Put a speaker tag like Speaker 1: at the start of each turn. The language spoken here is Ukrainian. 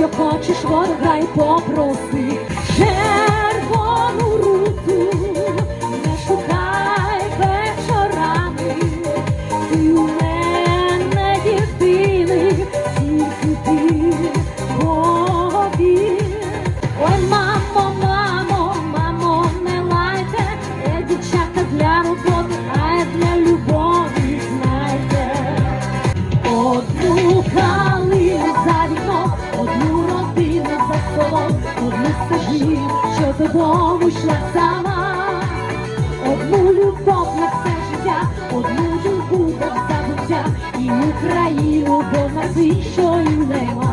Speaker 1: що хочеш, воду грай, попроси. Червону руту не шукай вечорами, ти у мене єдиний, тільки ти повір. Ой, мамо, мамо, мамо, не лайте, е, дівчата для роботи, а я для любові, знайте. Одну калину додому йшла сама, одну любов на все життя, одну жінку до забуття, і Україну, бо на що й нема.